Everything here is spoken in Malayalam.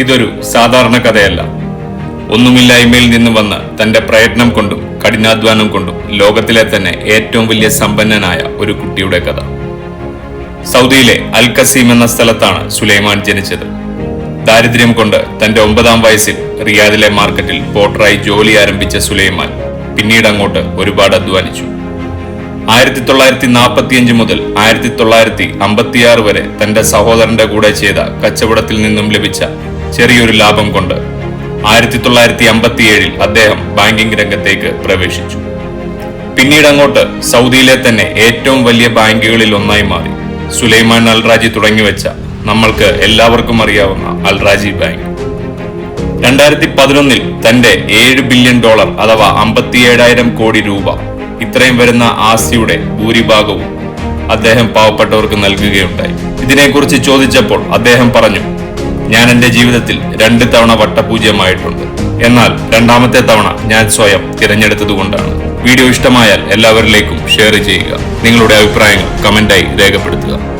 ഇതൊരു സാധാരണ കഥയല്ല. ഒന്നുമില്ലായ്മയിൽ നിന്ന് വന്ന് തന്റെ പ്രയത്നം കൊണ്ടും കഠിനാധ്വാനം കൊണ്ടും ലോകത്തിലെ തന്നെ ഏറ്റവും വലിയ സമ്പന്നനായ ഒരു കുട്ടിയുടെ കഥ. സൗദിയിലെ അൽ കസീം എന്ന സ്ഥലത്താണ് സുലൈമാൻ ജനിച്ചത്. ദാരിദ്ര്യം കൊണ്ട് തന്റെ ഒമ്പതാം വയസ്സിൽ റിയാദിലെ മാർക്കറ്റിൽ പോട്ടറായി ജോലി ആരംഭിച്ച സുലൈമാൻ പിന്നീട് അങ്ങോട്ട് ഒരുപാട് അധ്വാനിച്ചു. ആയിരത്തി തൊള്ളായിരത്തി നാൽപ്പത്തിയഞ്ച് മുതൽ ആയിരത്തി തൊള്ളായിരത്തി അമ്പത്തിയാറ് വരെ തന്റെ സഹോദരന്റെ കൂടെ ചെയ്ത കച്ചവടത്തിൽ നിന്നും ലഭിച്ച ചെറിയൊരു ലാഭം കൊണ്ട് ആയിരത്തി തൊള്ളായിരത്തി അമ്പത്തിയേഴിൽ അദ്ദേഹം ബാങ്കിംഗ് രംഗത്തേക്ക് പ്രവേശിച്ചു. പിന്നീട് അങ്ങോട്ട് സൗദിയിലെ തന്നെ ഏറ്റവും വലിയ ബാങ്കുകളിൽ ഒന്നായി മാറി. സുലൈമാൻ അൽറാജി തുടങ്ങിവെച്ച നമ്മൾക്ക് എല്ലാവർക്കും അറിയാവുന്ന അൽറാജി ബാങ്ക്. രണ്ടായിരത്തി പതിനൊന്നിൽ തന്റെ ഏഴ് ബില്യൺ ഡോളർ അഥവാ അമ്പത്തിയേഴായിരം കോടി രൂപ ഇത്രയും വരുന്ന ആസ്തിയുടെ ഭൂരിഭാഗവും അദ്ദേഹം പാവപ്പെട്ടവർക്ക് നൽകുകയുണ്ടായി. ഇതിനെക്കുറിച്ച് ചോദിച്ചപ്പോൾ അദ്ദേഹം പറഞ്ഞു ഞാൻ എന്റെ ജീവിതത്തിൽ രണ്ട് തവണ വട്ടപൂജ്യമായിട്ടുണ്ട്. എന്നാൽ രണ്ടാമത്തെ തവണ ഞാൻ സ്വയം തിരഞ്ഞെടുത്തതുകൊണ്ടാണ്. വീഡിയോ ഇഷ്ടമായാൽ എല്ലാവരിലേക്കും ഷെയർ ചെയ്യുക. നിങ്ങളുടെ അഭിപ്രായങ്ങൾ കമന്റായി രേഖപ്പെടുത്തുക.